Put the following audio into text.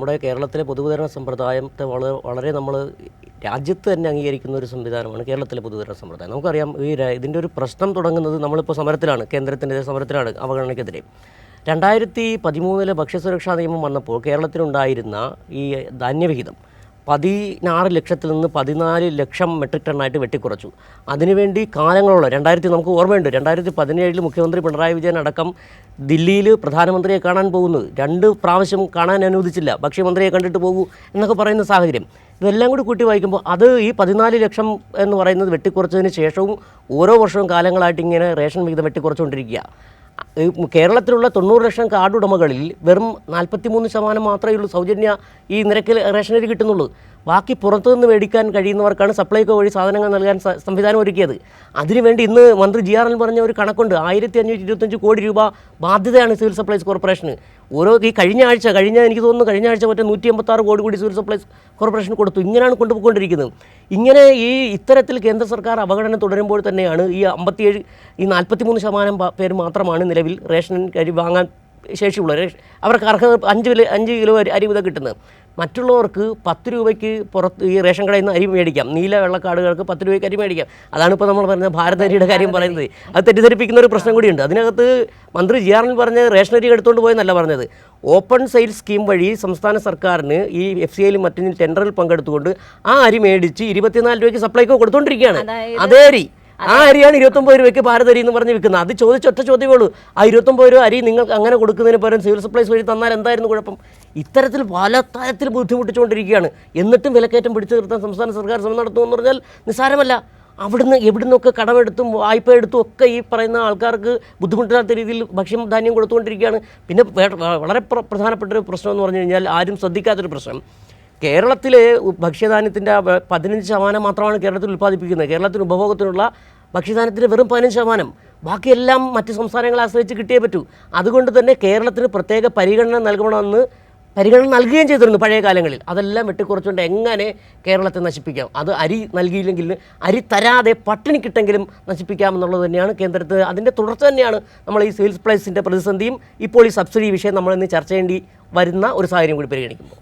നമ്മുടെ കേരളത്തിലെ പൊതുവിതരണ സമ്പ്രദായത്തെ വളരെ വളരെ നമ്മൾ രാജ്യത്ത് തന്നെ അംഗീകരിക്കുന്ന ഒരു സംവിധാനമാണ് കേരളത്തിലെ പൊതുവിതരണ സമ്പ്രദായം. നമുക്കറിയാം ഈ ഇതിന്റെ ഒരു പ്രശ്നം തുടങ്ങുന്നത് നമ്മളിപ്പോൾ സമരത്തിലാണ് കേന്ദ്രത്തിന്റെ സമരത്തിലാണ് അവഗണനയ്ക്കെതിരെ. രണ്ടായിരത്തി പതിമൂന്നിലെ ഭക്ഷ്യസുരക്ഷാ നിയമം വന്നപ്പോൾ കേരളത്തിലുണ്ടായിരുന്ന ഈ ധാന്യവിഹിതം പതിനാറ് ലക്ഷത്തിൽ നിന്ന് പതിനാല് ലക്ഷം മെട്രിക് ടണ്ണായിട്ട് വെട്ടിക്കുറച്ചു. അതിനുവേണ്ടി കാലങ്ങളുള്ള രണ്ടായിരത്തി നമുക്ക് ഓർമ്മയുണ്ട് രണ്ടായിരത്തി പതിനേഴിൽ മുഖ്യമന്ത്രി പിണറായി വിജയൻ അടക്കം ദില്ലിയിൽ പ്രധാനമന്ത്രിയെ കാണാൻ പോകുന്നത്. രണ്ട് പ്രാവശ്യം കാണാൻ അനുവദിച്ചില്ല ഭക്ഷ്യമന്ത്രിയെ കണ്ടിട്ട് പോകൂ എന്നൊക്കെ പറയുന്ന സാഹചര്യം. ഇതെല്ലാം കൂടി കൂട്ടി വായിക്കുമ്പോൾ അത് ഈ പതിനാല് ലക്ഷം എന്ന് പറയുന്നത് വെട്ടിക്കുറച്ചതിന് ശേഷവും ഓരോ വർഷവും കാലങ്ങളായിട്ട് ഇങ്ങനെ റേഷൻ വിഹിതം വെട്ടിക്കുറച്ചുകൊണ്ടിരിക്കുക. കേരളത്തിലുള്ള തൊണ്ണൂറ് ലക്ഷം കാർഡ് ഉടമകളിൽ വെറും നാൽപ്പത്തിമൂന്ന് ശതമാനം മാത്രമേ ഉള്ളൂ സൗജന്യ ഈ നിരക്കിൽ റേഷനരി കിട്ടുന്നുള്ളൂ. ബാക്കി പുറത്തുനിന്ന് മേടിക്കാൻ കഴിയുന്നവർക്കാണ് സപ്ലൈകോ വഴി സാധനങ്ങൾ നൽകാൻ സംവിധാനം ഒരുക്കിയത്. അതിനുവേണ്ടി ഇന്ന് മന്ത്രി ജി ആർ എൽ പറഞ്ഞ ഒരു കണക്കുണ്ട്. ആയിരത്തി അഞ്ഞൂറ്റി ഇരുപത്തഞ്ച് കോടി രൂപ ബാധ്യതയാണ് സിവിൽ സപ്ലൈസ് കോർപ്പറേഷന്. ഓരോ ഈ കഴിഞ്ഞ ആഴ്ച കഴിഞ്ഞ എനിക്ക് തോന്നുന്നു കഴിഞ്ഞ ആഴ്ച മറ്റേ നൂറ്റി എൺപത്താറ് കോടി കൂടി സിവിൽ സപ്ലൈസ് കോർപ്പറേഷൻ കൊടുത്തു. ഇങ്ങനെയാണ് കൊണ്ടുപോയിക്കൊണ്ടിരിക്കുന്നത്. ഇങ്ങനെ ഈ ഇത്തരത്തിൽ കേന്ദ്ര സർക്കാർ അവഗണന തുടരുമ്പോൾ തന്നെയാണ് ഈ അമ്പത്തിയേഴ് ഈ നാൽപ്പത്തിമൂന്ന് ശതമാനം പേര് മാത്രമാണ് നിലവിൽ റേഷൻ അരി വാങ്ങാൻ ശേഷിയുള്ളത് റേഷ- അവർക്ക് അർഹത അഞ്ച് കിലോ അഞ്ച് കിലോ അരി അരി വീതം കിട്ടുന്നത്. മറ്റുള്ളവർക്ക് പത്ത് രൂപയ്ക്ക് പുറത്ത് ഈ റേഷൻ കടയിൽ നിന്ന് അരി മേടിക്കാം. നീല വെള്ളക്കാടുകൾക്ക് പത്ത് രൂപയ്ക്ക് അരി മേടിക്കാം. അതാണ് ഇപ്പോൾ നമ്മൾ പറയുന്നത് ഭാരതരിയുടെ കാര്യം പറയുന്നത്. അത് തെറ്റിദ്ധരിപ്പിക്കുന്ന ഒരു പ്രശ്നം കൂടിയുണ്ട്. അതിനകത്ത് മന്ത്രി ജി ആറിൽ പറഞ്ഞ റേഷൻ അരി എടുത്തുകൊണ്ട് പോയെന്നല്ല പറഞ്ഞത്. ഓപ്പൺ സെയിൽ സ്കീം വഴി സംസ്ഥാന സർക്കാരിന് ഈ എഫ് സി ഐയിലും മറ്റും ടെൻഡറിൽ പങ്കെടുത്തുകൊണ്ട് ആ അരി മേടിച്ച് ഇരുപത്തിനാല് രൂപയ്ക്ക് സപ്ലൈക്കോ കൊടുത്തുകൊണ്ടിരിക്കുകയാണ് അതേ അരി. ആ അരിയാണ് ഇരുപത്തൊമ്പത് രൂപയ്ക്ക് ഭാരതരി എന്ന് പറഞ്ഞ് വിൽക്കുന്നത്. അത് ചോദിച്ച ഒറ്റ ചോദ്യമേ ഉള്ളൂ ആ ഇരുപത്തൊമ്പത് രൂപ അരി നിങ്ങൾക്ക് അങ്ങനെ കൊടുക്കുന്നതിന് പകരം സിവിൽ സപ്ലൈസ് വഴി തന്നാൽ എന്തായിരുന്നു കുഴപ്പം? ഇത്തരത്തിൽ പല തരത്തിൽ ബുദ്ധിമുട്ടിച്ചുകൊണ്ടിരിക്കുകയാണ്. എന്നിട്ടും വിലക്കയറ്റം പിടിച്ചു നിർത്താൻ സംസ്ഥാന സർക്കാർ ശ്രമം നടത്തുമെന്ന് പറഞ്ഞാൽ നിസ്സാരമല്ല. അവിടുന്ന് എവിടുന്നൊക്കെ കടമെടുത്തും വായ്പ എടുത്തും ഒക്കെ ഈ പറയുന്ന ആൾക്കാർക്ക് ബുദ്ധിമുട്ടില്ലാത്ത രീതിയിൽ ഭക്ഷ്യം ധാന്യം കൊടുത്തുകൊണ്ടിരിക്കുകയാണ്. പിന്നെ വളരെ പ്ര- പ്രധാനപ്പെട്ട ഒരു പ്രശ്നം എന്ന് പറഞ്ഞു കഴിഞ്ഞാൽ ആരും ശ്രദ്ധിക്കാത്തൊരു പ്രശ്നം. കേരളത്തിലെ ഭക്ഷ്യധാന്യത്തിന്റെ പതിനഞ്ച് ശതമാനം മാത്രമാണ് കേരളത്തിൽ ഉൽപ്പാദിപ്പിക്കുന്നത്. കേരളത്തിന് ഉപഭോഗത്തിനുള്ള ഭക്ഷ്യധാന്യത്തിന്റെ വെറും പതിനഞ്ച് ശതമാനം. ബാക്കിയെല്ലാം മറ്റ് സംസ്ഥാനങ്ങളെ ആശ്രയിച്ച് കിട്ടിയേ പറ്റൂ. അതുകൊണ്ട് തന്നെ കേരളത്തിന് പ്രത്യേക പരിഗണന നൽകണമെന്ന് പരിഗണന നൽകുകയും ചെയ്തിരുന്നു പഴയ കാലങ്ങളിൽ. അതെല്ലാം വെട്ടിക്കുറച്ചുകൊണ്ട് എങ്ങനെ കേരളത്തെ നശിപ്പിക്കാം? അത് അരി നൽകിയില്ലെങ്കിൽ അരി തരാതെ പട്ടിണി കിട്ടെങ്കിലും നശിപ്പിക്കാമെന്നുള്ളത് തന്നെയാണ് കേന്ദ്രത്തിൽ അതിന്റെ തുടർച്ച തന്നെയാണ് നമ്മൾ ഈ സെയിൽസ് പ്രൈസിന്റെ പ്രതിസന്ധിയും ഇപ്പോൾ ഈ സബ്സിഡി വിഷയം നമ്മൾ ഇന്ന് ചർച്ച ചെയ്യേണ്ടി വരുന്ന ഒരു സാഹചര്യം കൂടി പരിഗണിക്കുമ്പോൾ